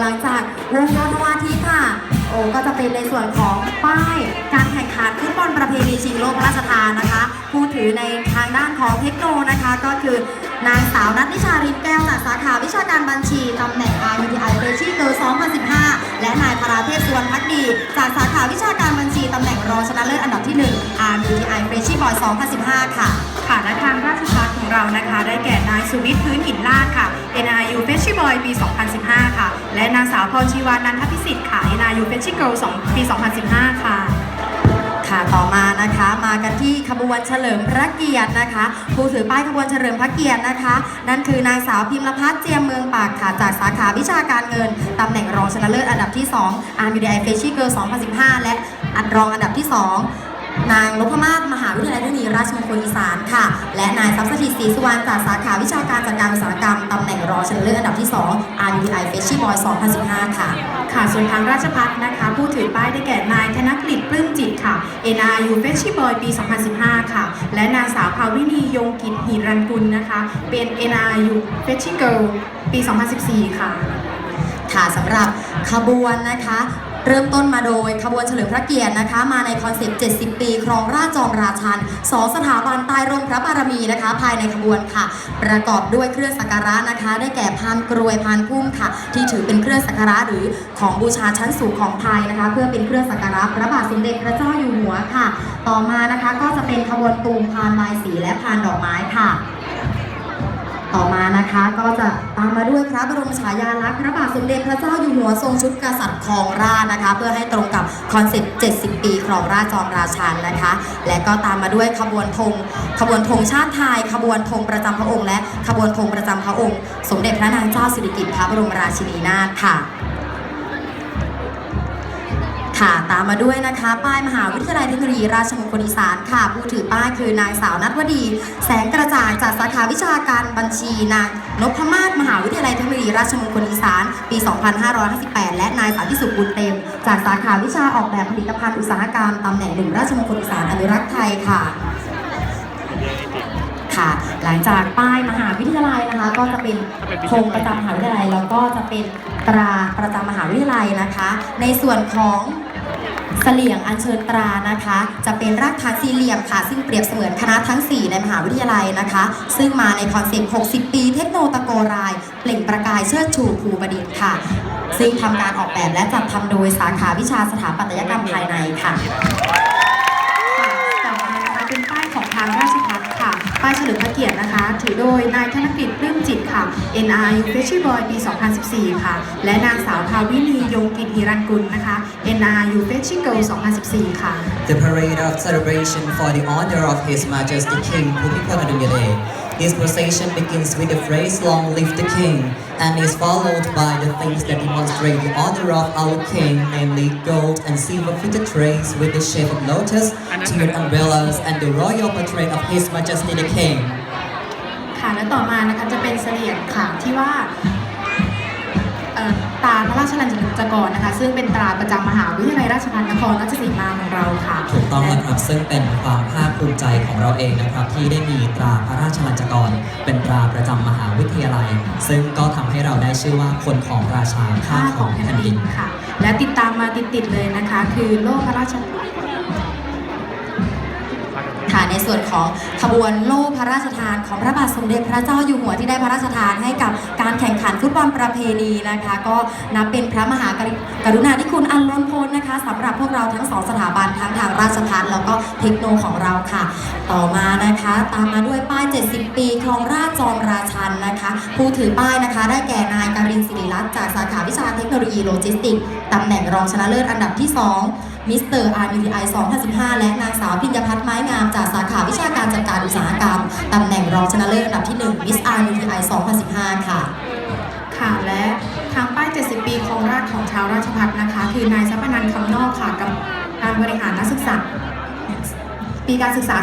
หลังจากวงโยธวาทิตค่ะ โอ้ก็จะเป็นในส่วนของป้ายการแข่งขันฟุตบอลประเพณีชิงโลกพระราชทานนะคะผู้ถือในทางด้านของเทคโนนะคะ ก็คือนางสาวนัทนิชารินแก้วจากสาขาวิชาการบัญชีตำแหน่ง RUTI f r e s h i e Girl 2015 และนายพราเทพสุวรรณพักดี จากสาขาวิชาการบัญชีตำแหน่งรองชนะเลิศอันดับที่1 RUTI f r e s h i e Boy 2015 ค่ะ ค่ะและทางราชพั ของเรานะคะ ได้แก่นายสุวิทย์พื้นหินลาดค่ะ NRU f e s t i v a l ปี 2015 ค่ะ และนางสาวพรชีวานันทพิสิทธิ์ค่ะ NRU f e s t i v a l 2ปี 2015 ค่ะ ค่ะต่อมานะคะมากันที่ขบวนเฉลิมพระเกียรตินะคะ ผู้ถือป้ายขบวนเฉลิมพระเกียรตินะคะ นั่นคือนางสาวพิมพ์พัฒน์เจียมเมืองปากค่ะจากสาขาวิชาการเงินตำแหน่งรองชนะเลิศอันดับที่ 2 RMDI f e s h i Girl 2015 และอันรองอันดับที่ 2 นางนพมาศมหาวิทยาลัยเทคโนโลยีราชมงคลอีสานค่ะ และนายทรัพย์สถิตศรีสุวรรณจากสาขาวิชาการจัดการอุตสาหกรรมตำแหน่งรองชนะเลิศอันดับที่ 2 RMDI f r e s h i e Boy 2015 ค่ะ ค่ะ ส่วนทางราชพัฒนะคะ ผู้ถือป้ายได้แก่นายธนกฤษปลื้มจิตค่ะ NRU f e s t i v a l ปี 2015 ค่ะ และนางสาวภาวินียงกิจหิรันกุลนะคะ เป็น NRU f e s t i v a l ปี 2014 ค่ะ ค่ะสำหรับขบวนนะคะ เริ่มต้นมาโดยขบวนเฉลิมพระเกียรตินะคะ มาในคอนเซปต์ 70 ปีครองราชจอมราชันสองสถาบันใต้ร่มพระบารมีนะคะ ภายในขบวนค่ะ ประกอบด้วยเครื่องสักการะนะคะ ได้แก่พานกรวยพานพุ่มค่ะ ที่ถือเป็นเครื่องสักการะหรือของบูชาชั้นสูงของไทยนะคะ เพื่อเป็นเครื่องสักการะพระบาทสมเด็จพระเจ้าอยู่หัวค่ะ ต่อมานะคะก็จะเป็นขบวนตูมพานลายสีและพานดอกไม้ค่ะ ต่อมานะคะก็จะตามมาด้วยพระบรมฉายาลักษณ์พระบาทสมเด็จพระเจ้าอยู่หัวทรงชุดกษัตริย์ครองราชนะคะ เพื่อให้ตรงกับคอนเซ็ปต์ 70 ปีครองราชจอมราชันนะคะ และก็ตามมาด้วยขบวนธงขบวนธงชาติไทย ขบวนธงประจำพระองค์ และขบวนธงประจำพระองค์ สมเด็จพระนางเจ้าสิริกิติ์พระบรมราชินีนาถค่ะ ค่ะตามมาด้วยนะคะ ป้ายมหาวิทยาลัยเทคโนโลยีราชมงคลอีสานค่ะ ผู้ถือป้ายคือนางสาวนัทวดี แสงกระจ่างจากสาขาวิชาการบัญชีนางนพมาศมหาวิทยาลัยเทคโนโลยีราชมงคลอีสาน ปี 2558 และนายสาธิสุขบุญเต็ม จากสาขาวิชาออกแบบผลิตภัณฑ์อุตสาหกรรมตำแหน่งหนึ่งราชมงคลอีสานอนุรักษ์ไทยค่ะค่ะหลังจากป้ายมหาวิทยาลัยนะคะ ก็จะเป็นธงประจำมหาวิทยาลัย แล้วก็จะเป็นตราประจำมหาวิทยาลัยนะคะ ในส่วนของ เสลี่ยงอัญเชิญตรานะคะ จะเป็นรากฐานสี่เหลี่ยมค่ะ ซึ่งเปรียบเสมือนคณะทั้ง 4 ในมหาวิทยาลัยนะคะ ซึ่งมาในคอนเซ็ปต์ 60 ปีเทคโนตะโกราย เปล่งประกายเชิดชูภูบดินค่ะ ซึ่งทำการออกแบบและจัดทำโดยสาขาวิชาสถาปัตยกรรมภายในค่ะ เฉลิมพระเกียรตินะคะ ถือโดยนายธนกฤษปลื้มจิตค่ะ NRU f e s t i v a l ปี 2014 ค่ะ และนางสาวภาวินียงกิจหิรันกุลนะคะ NRU f e s t i v a l 2014 ค่ะ The parade of celebration for the honor of His Majesty King Bhumipol This procession begins with the phrase "Long live the King" and is followed by the things that demonstrate the honor of our King, namely gold and silver fitted trays with the shape of lotus, tiered umbrellas, and the royal portrait of His Majesty the King. ค่ะและต่อมานะคะจะเป็นเสลี่ยงค่ะที่ว่าเอ่อตราพระราชลัญจกรนะคะ ซึ่งเป็นตราประจำมหาวิทยาลัยราชภัฏนครราชสีมาของเราค่ะถูกต้องนะครับซึ่งเป็นความภาคภูมิใจของเราเองนะครับ ที่ได้มีตราพระราชลัญจกร เป็นตราประจำมหาวิทยาลัย ซึ่งก็ทำให้เราได้ชื่อว่าคนของราชาข้าค่าขขอองงแผ่แผ่นนดิดินนค่ะ และติดตามมาติดๆเลยนะคะ คือโล่พระราช ค่ะในส่วนของขบวนโล่พระราชทานของพระบาทสมเด็จพระเจ้าอยู่หัวที่ได้พระราชทานให้กับการแข่งขันฟุตบอลประเพณีนะคะ ก็นับเป็นพระมหากรุณาธิคุณอันล้นพ้นนะคะสำหรับพวกเราทั้งสองสถาบันทั้งทางราชพัฒแล้วก็เทคโนของเราค่ะ ต่อมานะคะ ตามมาด้วยป้าย 70 ปีคลองราชจอมราชันนะคะ ผู้ถือป้ายนะคะ ได้แก่นายการินศิริรัตน์จากสาขาวิชาเทคโนโลยีโลจิสติกส์ตำแหน่งรองชนะเลิศอันดับที่ 2 มิสเตอร์ RUTI 2015 และนางสาวพิญญพัฒน์ไม้งามจากสาขาวิชาการจัดการอุตสาหกรรม ตำแหน่งรองชนะเลิศอันดับที่1มิส RUTI 2015 ค่ะ ค่ะและทางป้าย 70 ปีของราชของชาวราชพัฒนะคะ คือนายทรัพนันท์คำนอกค่ะกับการบริหารนักศึกษา ปีการศึกษา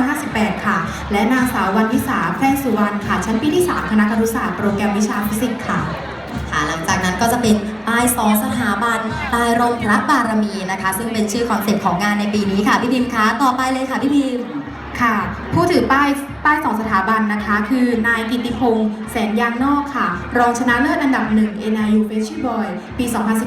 2558 ค่ะ และนางสาววันวิสาแพร่สุวรรณค่ะ ชั้นปีที่ 3 คณะครุศาสตร์โปรแกรมวิชาฟิสิกส์ค่ะ ค่ะหลังจากนั้นก็จะเป็นป้ายสองสถาบันตายร่มพระบารมีนะคะ ซึ่งเป็นชื่อคอนเซ็ปต์ของงานในปีนี้ค่ะพี่พิมคะต่อไปเลยค่ะพี่พิมค่ะผู้ถือป้ายป้ายสองสถาบันนะคะ คือนายกิติพงศ์แสนยางนอกค่ะ รองชนะเลิศอันดับหนึ่ง NIU f e s h i Boy ปี201